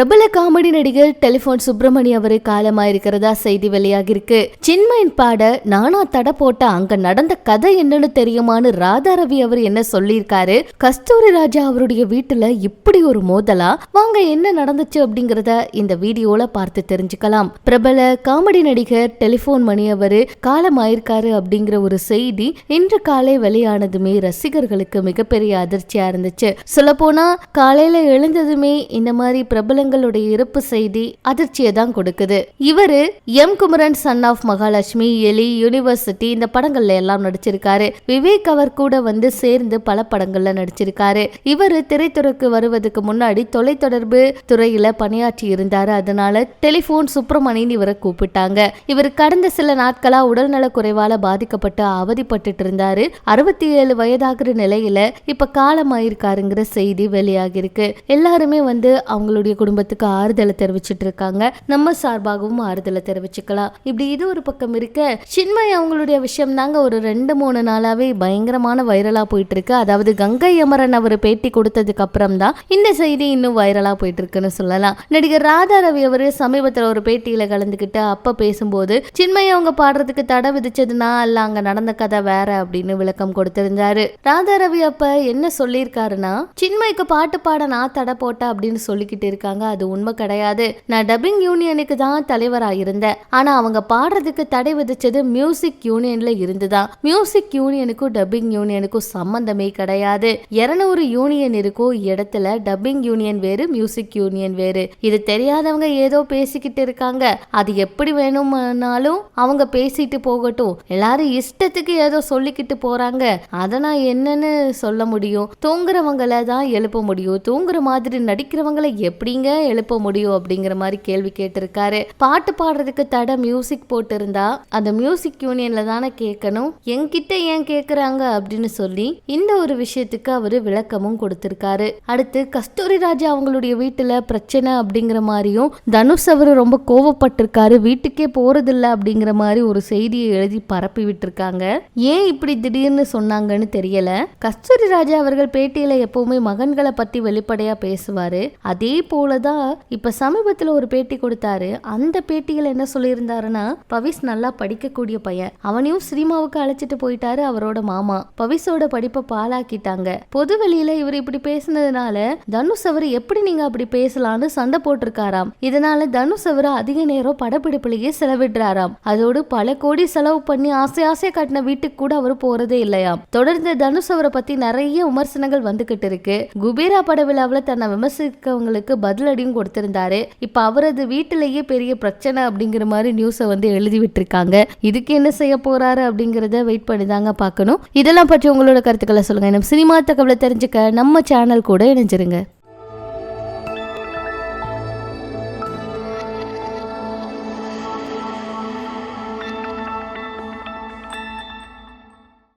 பிரபல காமெடி நடிகர் டெலிபோன் சுப்பிரமணி அவரு காலமாயிருக்கிறதா செய்தி வெளியாகிருக்கு சின்மயன் பாட நானா தட போட்ட அங்க நடந்த கதை என்னன்னு தெரியுமான்னு ராதா ரவி அவர் என்ன சொல்லியிருக்காரு? கஸ்தூரி ராஜா அவருடைய வீட்டுல இப்படி ஒரு மோதலா? வாங்க என்ன நடந்துச்சு அப்படிங்கறத இந்த வீடியோல பார்த்து தெரிஞ்சுக்கலாம். பிரபல காமெடி நடிகர் டெலிபோன் மணி அவரு காலமாயிருக்காரு அப்படிங்கிற ஒரு செய்தி இன்று காலை வெளியானதுமே ரசிகர்களுக்கு மிகப்பெரிய அதிர்ச்சியா இருந்துச்சு. சொல்ல போனா காலையில எழுந்ததுமே இந்த மாதிரி பிரபலங்களுடைய இறப்பு செய்தி அதிர்ச்சியை தான் கொடுக்குது. இவரு M. Kumaran son of Mahalakshmi எலி யூனிவர்சிட்டி இந்த படங்கள்ல எல்லாம் நடிச்சிருக்காரு. விவேக் அவர் கூட வந்து சேர்ந்து பல படங்கள்ல நடிச்சிருக்காரு. இவரு திரைத்துறைக்கு வருவதற்கு முன்னாடி தொலைத்தொடர்பு துறையில பணியாற்றி இருந்தாரு. அதனால டெலிபோன் சுப்பிரமணியன் இவரை கூப்பிட்டாங்க. இவர் கடந்த சில நாட்களா உடல்நல குறைவால பாதிக்கப்பட்டு அவதிப்பட்டுட்டு இருந்தாரு. அறுபத்தி ஏழு வயதாகிற நிலையில இப்ப காலமாயிருக்காருங்கிற செய்தி வெளியாகிருக்கு எல்லாருமே வந்து அவங்களுடைய குடும்பத்துக்கு ஆறுதலை தெரிவிச்சிட்டு இருக்காங்க. நம்ம சார்பாகவும் ஆறுதலை தெரிவிச்சுக்கலாம். இப்படி இது ஒரு பக்கம் இருக்க சின்மய் அவங்களுடைய விஷயம் தாங்க ஒரு ரெண்டு மூணு நாளாவே பயங்கரமான வைரலா போயிட்டு இருக்கு அதாவது கங்கை அமரன் அவர் பேட்டி கொடுத்ததுக்கு அப்புறம் தான் இந்த செய்தி இன்னும் வைரலா போயிட்டு இருக்குன்னு சொல்லலாம். நடிகர் ராதா ரவி அவர் சமீபத்தில் ஒரு பேட்டியில கலந்துக்கிட்டு அப்ப பேசும்போது சின்மய் அவங்க பாடுறதுக்கு தடை விதிச்சதுனா அல்ல அங்க நடந்த கதை வேற அப்படின்னு விளக்கம் கொடுத்திருந்தாரு. ராதா ரவி அப்ப என்ன சொல்லியிருக்காருன்னா சின்மய்க்கு பாட்டு பாட நான் தடை போட்டேன் அப்படின்னு சொல்லிக்கிட்டு இருக்காங்க. அது உண்மை கிடையாது. நான் டப்பிங் யூனியனுக்கு தான் தலைவரா இருந்தேன். ஆனா அவங்க பாடுறதுக்கு தடை விதிச்சது மியூசிக் யூனியன்ல இருந்துதான். மியூசிக் யூனியனுக்கும் டப்பிங் யூனியனுக்கும் சம்பந்தமே கிடையாது. இருநூறு யூனியன் இருக்கும் இடத்துல டப்பிங் யூனியன் வேறு மியூசிக் யூனியன் வேறு. இது தெரியாதவங்க ஏதோ பேசிக்கிட்டு இருக்காங்க. அது எப்படி வேணும்னாலும் அவங்க பேசிட்டு போகட்டும். எல்லாரும் இஷ்டத்துக்கு ஏதோ சொல்லிக்கிட்டு போறாங்க. அதை நான் என்னன்னு சொல்ல முடியும்? தூங்குறவங்கள தான் எழுப்ப முடியும். தூங்குற மாதிரி நடிக்கிறவங்களை எப்படிங்க எழுப்ப முடியும் அப்படிங்கிற மாதிரி கேள்வி கேட்டிருக்காரு. பாட்டு பாடுறதுக்கு தடை மியூசிக் போட்டு இருந்தா அந்த மியூசிக் யூனியன்ல தானே கேட்கணும் என்கிட்ட ஏன் கேட்கறாங்க அப்படின்னு சொல்லி இந்த ஒரு விஷயத்துக்கு அவரு விளக்கமும் கொடுத்திருக்காரு. அடுத்து கஸ்தூரி ராஜா அவங்களுடைய வீட்டுல பிரச்சனை அப்படிங்கிற மாதிரியும் தனுஷ் அவரு ரொம்ப கோவப்பட்டிருக்காரு வீட்டுக்கே போறதில்ல அப்படிங்கிற மாதிரி ஒரு செய்தியை எழுதி பரப்பி விட்டுருக்காங்க. ஏன் இப்படி திடீர்னு சொன்னாங்கன்னு தெரியல. கஸ்தூரி ராஜா அவர்கள் பேட்டியில எப்பவுமே மகன்களை பத்தி வெளிப்படையா பேசுவாரு. அதே போல போலதான் இப்ப சமீபத்துல ஒரு பேட்டி கொடுத்தாரு. அந்த பேட்டியில என்ன சொல்லியிருந்தாருன்னா பவிஸ் நல்லா படிக்கக்கூடிய பையன். அவனையும் சினிமாவுக்கு அழைச்சிட்டு போயிட்டாரு அவரோட மாமா. பவிஸோட படிப்பை பாலாக்கிட்டாங்க பொது வெளியில இவர் இப்படி பேசினதுனால தனுஷ் அவர் எப்படி நீங்க அப்படி பேசலாம்னு சண்டை போட்டிருக்காராம். இதனால தனுஷ் அவர் அதிக நேரம் படப்பிடிப்புலயே செலவிடுறாராம். அதோடு பல கோடி செலவு பண்ணி ஆசை ஆசையா கட்டின வீட்டுக்கு கூட அவர் போறதே இல்லையாம். தொடர்ந்து தனுஷ் அவரை பத்தி நிறைய விமர்சனங்கள் வந்துகிட்டு இருக்கு. குபேரா பட விழாவில் தன்னை விமர்சிக்கவங்களுக்கு பதில் பதிலடியும் கொடுத்திருந்தாரு. இப்ப அவரது வீட்டிலேயே பெரிய பிரச்சனை அப்படிங்கிற மாதிரி நியூஸை வந்து எழுதி விட்டுருக்காங்க. இதுக்கு என்ன செய்ய போறாரு அப்படிங்கறத வெயிட் பண்ணி தாங்க பார்க்கணும். இதெல்லாம் பற்றி உங்களோட கருத்துக்களை சொல்லுங்க. நம்ம சினிமா தகவலை தெரிஞ்சுக்க நம்ம சேனல் கூட இணைஞ்சிருங்க.